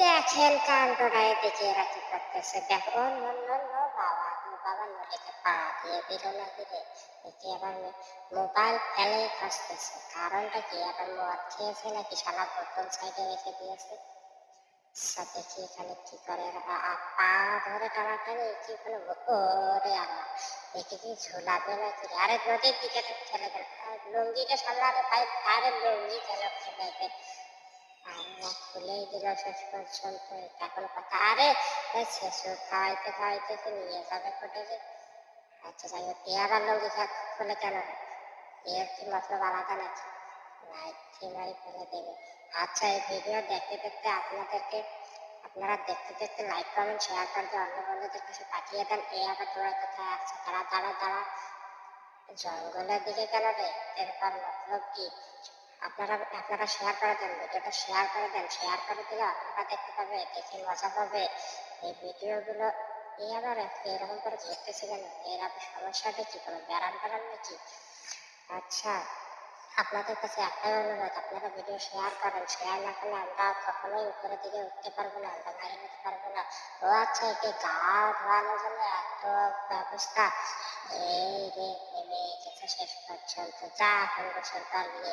দেখেন কাণ্ডটা এদিকে এরা কি করতেছে। দেখো নো নো নো বাবা বাবা পা দিয়ে না দিলে মোবাইল ফেলে খসতেছে কারণটা কি, আবার মদ খেয়েছে নাকি? সারা বোতল সাইডে রেখে দিয়েছে। এখানে কি করে পা ধরে কি করে ওরে কি ঝোলাবে? আরে নদীর দিকে গেল। আর লুঙ্গিটা সামলাতে ভাই, আরে লুঙ্গি কেন ফেলে খুলেই শেষ কথা, আরে, এই শেষুর খাওয়াইতে খাওয়াইতে তো আচ্ছা যাই হোক খুলে কেন? এর কি মতলব আলাদা নাকি? লাইক মারি ফেলে দেবে? আচ্ছা এই ভিডিও দেখতে দেখতে আপনাদেরকে, আপনারা দেখতে দেখতে লাইক কমেন্ট শেয়ার করে দিয়ে অন্য বন্ধুদের কাছে পাঠিয়ে দেন। এ আবার তোরা কোথায় আসছে তারা তারা তারা জঙ্গলের দিকে কেন রে? এরপর মতলব কি? আপনারা আপনারা শেয়ার করে দেন, ভিডিওটা শেয়ার করে দেন। শেয়ার করে দিলে আপনারা দেখতে পাবে, দেখে মজা পাবে। এই ভিডিওগুলো এই আবার এরকম করে ঘুরতেছে কেন এর আবার সমস্যাটা কি কোনো বেড়ান বেড়ান নাকি? আচ্ছা আপনাদের কাছে একটাই অনুরোধ, আপনারা ভিডিও শেয়ার করেন। শেয়ার না করলে আমরা কখনোই উপরের দিকে উঠতে পারব না, আমরা বাইরে হতে পারব না। ও আচ্ছা একে গা ধোয়ানোর জন্য এত ব্যবস্থা। এই রে নেমে গেছে শেষ পর্যন্ত যা এখন গোসল করলে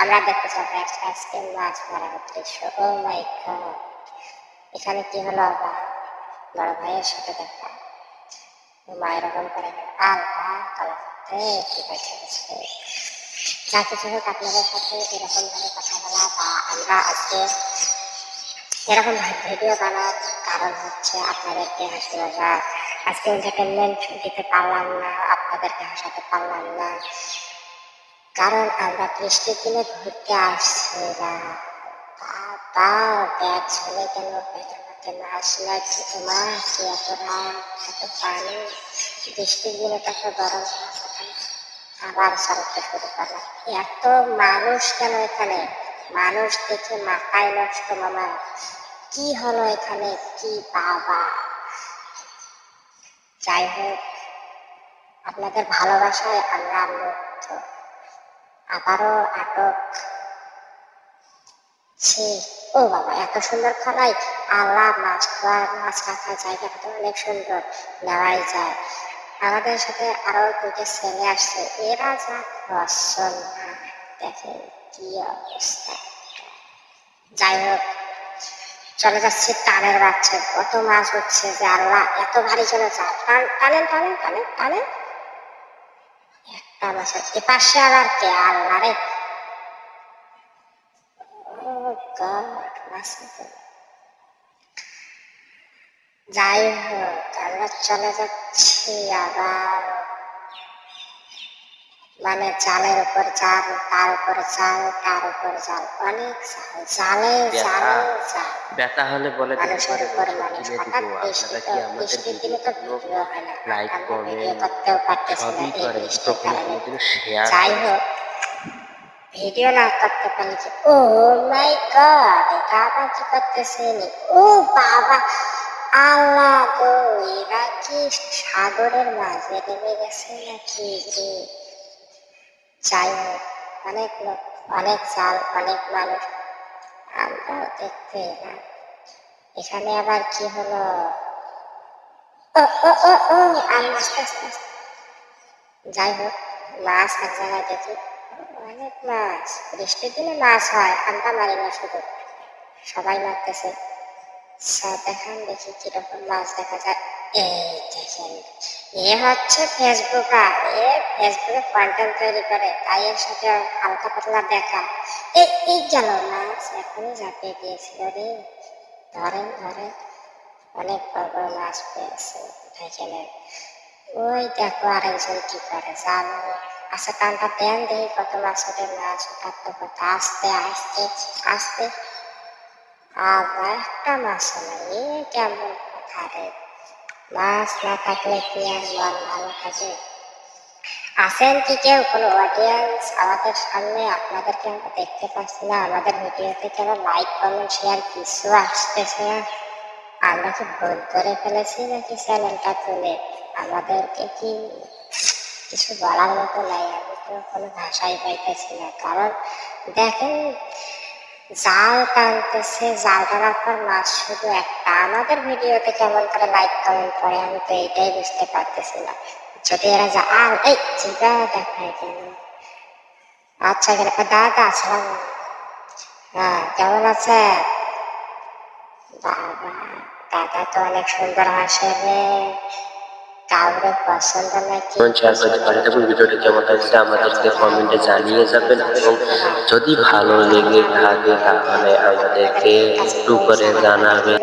আমরা দেখতে চাই আজকে মাছ মারা দৃশ্য। ও মাই গড এখানে কি হলো আবার বড় ভাইয়ের সাথে দেখা। মা এরকম করে আল্লাহ তলাতে কি গেছে যা কিছু হোক, আপনাদের সাথে এরকম ভাবে কথা বলা বা আমরা আজকে এরকম ভিডিও বানার কারণ হচ্ছে আপনাদেরকে হাসি মজা। আজকে এন্টারটেনমেন্ট দিতে পারলাম না, আপনাদেরকে হাসাতে পারলাম না। কারণ আমরা বৃষ্টির দিনে ঘুরতে আসছি না। এত এত আবার মানুষ কেন এখানে? মানুষ দেখে মাথায় নষ্ট মামা। কি হলো এখানে? কি বাবা? যাই হোক, আপনাদের ভালোবাসায় আমরা মুগ্ধ। আবারও আটক ছি, ও বাবা, এত সুন্দর খালাই আল্লাহ মাছ খাওয়ার মাছ রাখার জায়গাটা তো অনেক সুন্দর, নেওয়াই যায়। আমাদের সাথে আরও দুটো ছেলে আসছে, এরা যা রসন দেখেন কি অবস্থা। যাই হোক, চলে যাচ্ছে টানের বাচ্চা, কত মাছ উঠছে যে আল্লাহ, এত ভারী চলে যায় টান টানেন টানেন টানেন টানেন একটা এ পাশে আবার কে? আল্লাহ রে। যাই হোক আমরা চলে যাচ্ছি আবার। মানে জালের উপর জাল তার উপর জাল তার উপর জাল অনেক জালে জালে জাল ব্যথা হলে বলে মানুষের উপর মানুষ হঠাৎ বৃষ্টি তো বৃষ্টির দিনে তো ভিডিও হয় না। লাইক ভিডিও করতেও পারতেছি না এই বৃষ্টির কারণে। যাই হোক ভিডিও না করতে পারলে কি ও মাই গড এটা আবার কি করতেছেন ও বাবা আল্লাহ গো এরা কি সাগরের মাঝে নেমে গেছে নাকি হোক অনেক লোক, অনেক জাল অনেক মানুষ। আমরাও দেখতে এলাম। এখানে আবার কি হলো? ও ও ও ও আর আস্তে। যাই হোক, মাছ এক জায়গায় দেখি। অনেক মাছ। বৃষ্টির দিনে মাছ হয় আমরা মারি না শুধু। সবাই মারতেছে। দেখান দেখি কীরকম মাছ দেখা যায়। এই দেখেন। এ হচ্ছে ফেসবুকার এ ফেসবুকে কন্টেন্ট তৈরি করে। তাই এর সাথে হালকা পাতলা দেখা। এই এই গেল মাছ। এখনই ঝাঁপিয়ে দিয়েছিল রে। ধরেন ধরেন। অনেক বড় বড় মাছ পেয়েছে। দেখে নেন ওই দেখো আরেকজন কি করে জাল। আচ্ছা টানটা দেন দেখি কত মাছ ওঠে মাছ। ওঠার তো কথা, আস্তে আস্তে আস্তে। আবার একটা মাছ নাই এ কেমন আরে মাছ না থাকলে কি আর মন ভালো থাকে আছেন কি কেউ? কোনো অডিয়েন্স আমাদের সামনে আপনাদেরকে আমরা দেখতে পাচ্ছি না। আমাদের ভিডিওতে কেন লাইক কমেন্ট শেয়ার কিছু আসতেছে না? আমরা কি ভুল করে ফেলেছি নাকি চ্যানেলটা তুলে আমাদেরকে কি কিছু বলার মতো নাই? আমি তো কোনো ভাষাই পাইতেছি না। কারণ দেখেন জাল টানতেছে জাল টানার পর মাছ শুধু একটা। আমাদের ভিডিওতে কেমন করে লাইক কমেন্ট করে আমি তো এটাই বুঝতে পারতেছি না যদি এরা যা আর এই দেখায় কেন? আচ্ছা এখানে দাদা আসসালাম হ্যাঁ কেমন আছে? বাবা, দাদা তো অনেক সুন্দর হাসে রে। কাউরে পছন্দ নাকি? ভিডিওটি কেমন লাগছে আমাদেরকে কমেন্টে জানিয়ে যাবেন এবং যদি ভালো লেগে থাকে তাহলে আমাদেরকে একটু করে জানাবেন।